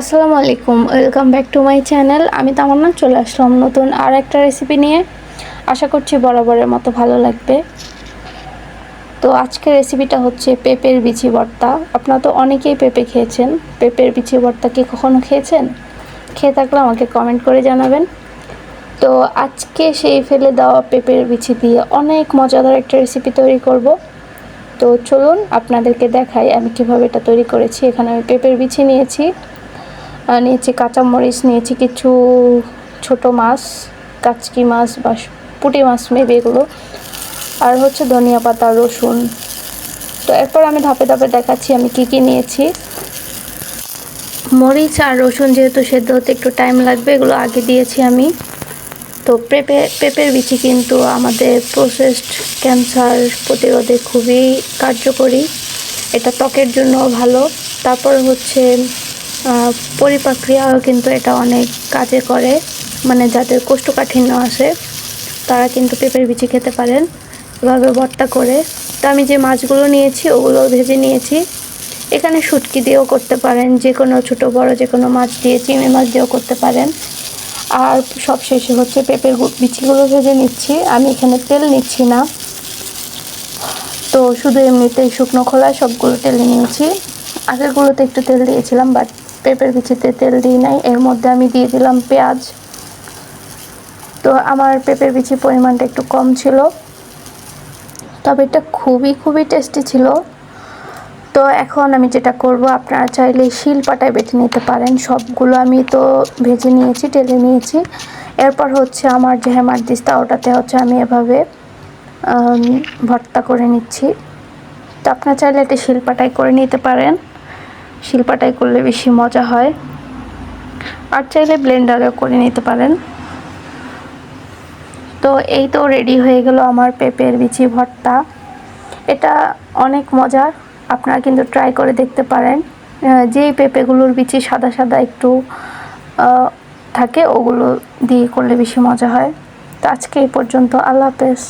আসসালামু আলাইকুম, welcome back to my channel. আমি তামান্না, চলে আসলাম নতুন আর একটা রেসিপি নিয়ে। আশা করছি বরাবরের মতো ভালো লাগবে। তো আজকের রেসিপিটা হচ্ছে পেঁপের বিচি ভর্তা। আপনারা তো অনেকেই পেঁপে খেয়েছেন। পেঁপের বিচি ভর্তা কি কখনো খেয়েছেন? খেয়ে থাকলে আমাকে কমেন্ট করে জানাবেন। তো আজকে সেই ফেলে দেওয়া পেঁপের বিচি দিয়ে অনেক মজাদার একটা রেসিপি তৈরি করব। তো চলুন আপনাদেরকে দেখাই আমি কীভাবে এটা তৈরি করেছি। এখানে আমি পেঁপের বিচি নিয়েছি। নিয়েছি কাঁচামরিচ, নিয়েছি কিছু ছোট মাছ, কাচকি মাছ বা পুঁটি মাছ মেবে এগুলো। আর হচ্ছে ধনিয়া পাতা, রসুন। তো এরপর আমি ধাপে ধাপে দেখাচ্ছি আমি কি কি নিয়েছি। মরিচ আর রসুন যেহেতু সেদ্ধ হতে একটু টাইম লাগবে, এগুলো আগে দিয়েছি আমি। তো পেঁপে পেঁপের বিচি কিন্তু আমাদের প্রসেসড ক্যান্সার প্রতিরোধে খুবই কার্যকরী। এটা ত্বকের জন্য ভালো। তারপর হচ্ছে পরিপাক্রিয়াও কিন্তু এটা অনেক কাজে করে। মানে যাদের কোষ্ঠকাঠিন্য আছে, তারা কিন্তু পেঁপের বিচি খেতে পারেন এভাবে ভর্তা করে। তো আমি যে মাছগুলো নিয়েছি, ওগুলো ভেজে নিয়েছি। এখানে শুটকি দিয়েও করতে পারেন, যে কোনো ছোটো, বড় যে কোনো মাছ দিয়ে, চিংড়ি মাছ দিয়েও করতে পারেন। আর সব শেষে হচ্ছে পেঁপের বিচিগুলো ভেজে নিচ্ছি। আমি এখানে তেল নিচ্ছি না। তো শুধু এমনিতেই শুকনো খোলায় সবগুলো তেলে নিয়েছি। আগেরগুলোতে একটু তেল দিয়েছিলাম, বাট পেঁপের বিচিতে তেল দিই নাই, এর মধ্যে আমি দিয়ে দিলাম পেঁয়াজ। তো আমার পেঁপের বিচির পরিমাণটা একটু কম ছিল, তবে এটা খুবই খুবই টেস্টি ছিল। তো এখন আমি যেটা করব, আপনারা চাইলে শিল পাটায় বেটে নিতে পারেন, সবগুলো আমি তো ভেজে নিয়েছি, টেলে নিয়েছি। এরপর হচ্ছে আমার যে হেমার দিস্তা ওটাতে হচ্ছে আমি এভাবে ভর্তা করে নিচ্ছি। তো আপনারা চাইলে এটা শিলপাটাই করে নিতে পারেন। শিলপাটাই করলে বেশি মজা হয়। আর চাইলে ব্লেন্ডারেও করে নিতে পারেন। তো এই তো রেডি হয়ে গেল আমার পেঁপের বিচি ভর্তা। এটা অনেক মজার, আপনারা কিন্তু ট্রাই করে দেখতে পারেন। যেই পেঁপেগুলোর বিচি সাদা সাদা একটু থাকে, ওগুলো দিয়ে করলে বেশি মজা হয়। তো আজকে এই পর্যন্ত, আল্লাহ হাফেজ।